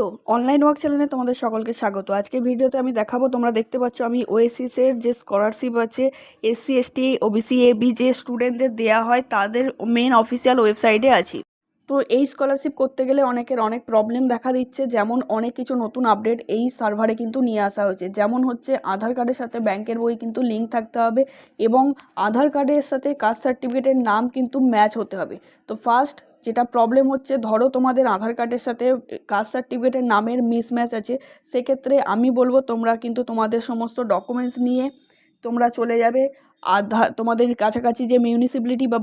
তো online work চ্যানেলে তোমাদের সকলকে স্বাগত। আজকে ভিডিওতে আমি দেখাবো, তোমরা দেখতে পাচ্ছ আমি ওএসিসের যে স্কলারশিপ আছে এসসি এসটি ওবিসি এবি যে স্টুডেন্টদের দেওয়া হয়, তাদের মেন অফিসিয়াল ওয়েবসাইটে আছি। তো এই স্কলারশিপ করতে গেলে অনেকের অনেক প্রবলেম দেখা দিচ্ছে, যেমন অনেক কিছু নতুন আপডেট এই সার্ভারে কিন্তু নিয়ে আসা হয়েছে। যেমন হচ্ছে আধার কার্ডের সাথে ব্যাংকের বই কিন্তু লিঙ্ক থাকতে হবে এবং আধার কার্ডের সাথে কাস্ট সার্টিফিকেটের নাম কিন্তু ম্যাচ হতে হবে। তো ফার্স্ট যেটা প্রবলেম হচ্ছে, ধরো তোমাদের আধার কার্ডের সাথে কাস্ট সার্টিফিকেটের নামের মিসম্যাচ আছে, সেক্ষেত্রে আমি বলব তোমরা কিন্তু তোমাদের সমস্ত ডকুমেন্টস নিয়ে তোমরা চলে যাবে। আধা তোমাদের কাছাকাছি যে মিউনিসিপ্যালিটি বা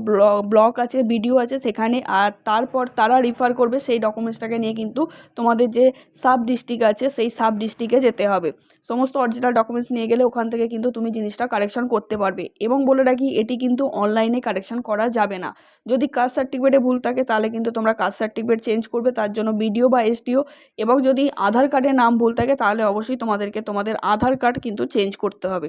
ব্লক আছে বিডিও আছে, সেখানে আর তারপর তারা রিফার করবে সেই ডকুমেন্টসটাকে নিয়ে কিন্তু তোমাদের যে সাব ডিস্ট্রিক্ট আছে, সেই সাব ডিস্ট্রিক্টে যেতে হবে। সমস্ত অরিজিনাল ডকুমেন্টস নিয়ে গেলে ওখান থেকে কিন্তু তুমি জিনিসটা কারেকশন করতে পারবে। এবং বলে রাখি, এটি কিন্তু অনলাইনে কারেকশন করা যাবে না। যদি কাস্ট সার্টিফিকেটে ভুল থাকে, তাহলে কিন্তু তোমরা কাস্ট সার্টিফিকেট চেঞ্জ করবে, তার জন্য বিডিও বা এসডিও এবং যদি আধার কার্ডের নাম ভুল থাকে, তাহলে অবশ্যই তোমাদেরকে তোমাদের আধার কার্ড কিন্তু চেঞ্জ করতে হবে।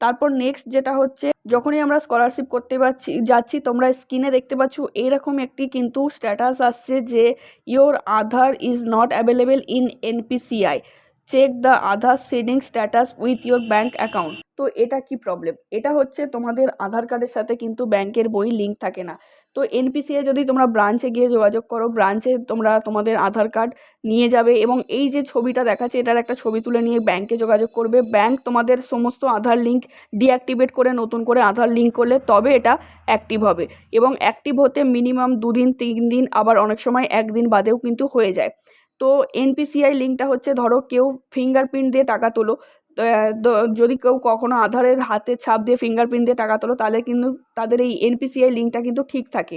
তারপর নেক্সট যেটা হচ্ছে, যখনই আমরা স্কলারশিপ করতে পারছি, যাচ্ছি, তোমরা স্ক্রিনে দেখতে পাচ্ছ এইরকম একটি কিন্তু স্ট্যাটাস আসছে যে your Aadhaar is not available in NPCI check the Aadhaar seeding status with your bank account তো এটা কি প্রবলেম এটা হচ্ছে তোমাদের আধার কার্ডের সাথে কিন্তু ব্যাংকের বই লিঙ্ক থাকে না। তো এনপিসিআই যদি তোমরা ব্রাঞ্চে গিয়ে যোগাযোগ করো ব্রাঞ্চে তোমরা তোমাদের আধার কার্ড নিয়ে যাবে এবং এই যে ছবিটা দেখাচ্ছে, এটার একটা ছবি তুলে নিয়ে ব্যাংকে যোগাযোগ করবে। ব্যাংক তোমাদের সমস্ত আধার লিঙ্ক ডিঅ্যাক্টিভেট করে, নতুন করে আধার লিঙ্ক করলে তবে এটা অ্যাক্টিভ হবে এবং অ্যাক্টিভ হতে মিনিমাম দুদিন তিন দিন আবার অনেক সময় একদিন বাদেও কিন্তু হয়ে যায়। তো এনপিসিআই লিঙ্কটা হচ্ছে, ধরো কেউ ফিঙ্গারপ্রিন্ট দিয়ে টাকা তোলো যদি কেউ কখনও আধারের হাতে ছাপ দিয়ে ফিঙ্গারপ্রিন্ট দিয়ে টাকা তোলো, তাহলে কিন্তু তাদের এই এনপিসিআই লিঙ্কটা কিন্তু ঠিক থাকে।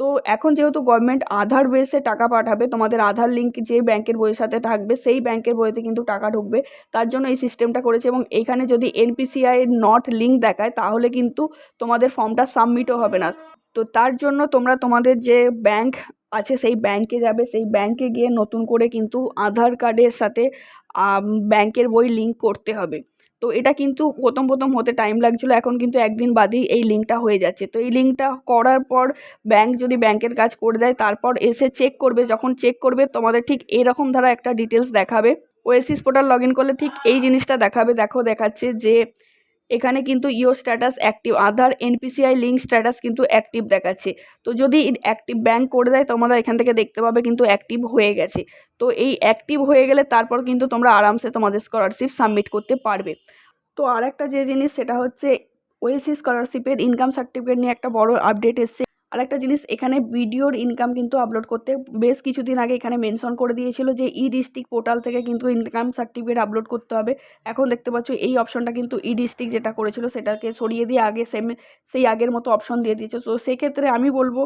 তো এখন যেহেতু গভর্নমেন্ট আধার বেসে টাকা পাঠাবে, তোমাদের আধার লিঙ্ক যে ব্যাংকের বইয়ের সাথে থাকবে, সেই ব্যাংকের বইতে কিন্তু টাকা ঢুকবে, তার জন্য এই সিস্টেমটা করেছে এবং এইখানে যদি এনপিসিআই নট লিঙ্ক দেখায়, তাহলে কিন্তু তোমাদের ফর্মটা সাবমিটও হবে না। তো তার জন্য তোমরা তোমাদের যে ব্যাংক আছে, সেই ব্যাংকে যাবে, সেই ব্যাংকে গিয়ে নতুন করে কিন্তু আধার কার্ডের সাথে ব্যাংকের বই লিঙ্ক করতে হবে। তো এটা কিন্তু প্রথম প্রথম হতে টাইম লাগছিল, এখন কিন্তু একদিন বাদেই এই লিঙ্কটা হয়ে যাচ্ছে। তো এই লিঙ্কটা করার পর ব্যাংক যদি ব্যাংকের কাজ করে দেয়, তারপর এসে চেক করবে, যখন চেক করবে, তোমাদের ঠিক এরকম ধারা একটা ডিটেলস দেখাবে। ওয়েসিস পোর্টাল লগ ইন করলে ঠিক এই জিনিসটা দেখাবে। দেখো, দেখাচ্ছে যে এখানে কিন্তু your status active Aadhaar NPCI link status কিন্তু অ্যাক্টিভ দেখাচ্ছে। তো যদি অ্যাক্টিভ ব্যাঙ্ক করে দেয়, তোমরা এখান থেকে দেখতে পাবে কিন্তু অ্যাক্টিভ হয়ে গেছে। তো এই অ্যাক্টিভ হয়ে গেলে তারপর কিন্তু তোমরা আরামসে তোমাদের স্কলারশিপ সাবমিট করতে পারবে। তো আর একটা যে জিনিস, সেটা হচ্ছে, ওয়েসি স্কলারশিপের ইনকাম সার্টিফিকেট নিয়ে একটা বড় আপডেট এসছে। আরেকটা জিনিস, এখানে ভিডিওর ইনকাম কিন্তু আপলোড করতে বেশ কিছুদিন আগে এখানে মেনশন করে দিয়েছিল যে ই ডিস্ট্রিক্ট পোর্টাল থেকে কিন্তু ইনকাম সার্টিফিকেট আপলোড করতে হবে। এখন দেখতে পাচ্ছ এই অপশনটা কিন্তু ই ডিস্ট্রিক্ট যেটা করেছিল সেটাকে সরিয়ে দিয়ে আগে সেম সেই আগের মতো অপশন দিয়ে দিয়েছে। তো সেক্ষেত্রে আমি বলব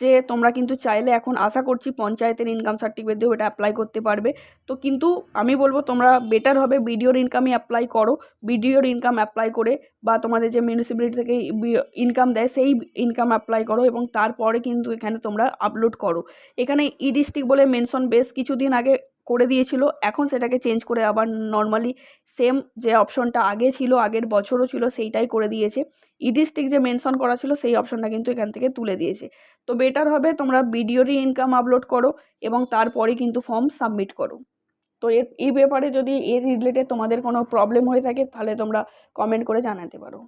যে তোমরা কিন্তু চাইলে এখন আশা করছি পঞ্চায়েতের ইনকাম সার্টিফিকেট দিয়েও এটা অ্যাপ্লাই করতে পারবে। তো কিন্তু আমি বলব তোমরা বেটার হবে, ভিডিওর ইনকামই অ্যাপ্লাই করো, ভিডিওর ইনকাম অ্যাপ্লাই করে বা তোমাদের যে মিউনিসিপ্যালিটি থেকে ইনকাম দেয়, সেই ইনকাম অ্যাপ্লাই করো এবং তারপরে কিন্তু এখানে তোমরা আপলোড করো। এখানে ই ডিস্ট্রিক্ট বলে মেনশন বেশ কিছুদিন আগে করে দিয়েছিল, এখন সেটাকে চেঞ্জ করে আবার নর্মালি সেম যে অপশনটা আগে ছিল, আগের বছরও ছিল, সেইটাই করে দিয়েছে। ই ডিস্ট্রিক্ট যে মেনশন করা ছিল, সেই অপশনটা কিন্তু এখান থেকে তুলে দিয়েছে। তো বেটার হবে তোমরা ভিডিওরই ইনকাম আপলোড করো এবং তারপরে কিন্তু ফর্ম সাবমিট করো। তো এর এই ব্যাপারে যদি এর রিলেটেড তোমাদের কোনো প্রবলেম হয়ে থাকে, তাহলে তোমরা কমেন্ট করে জানাতে পারো।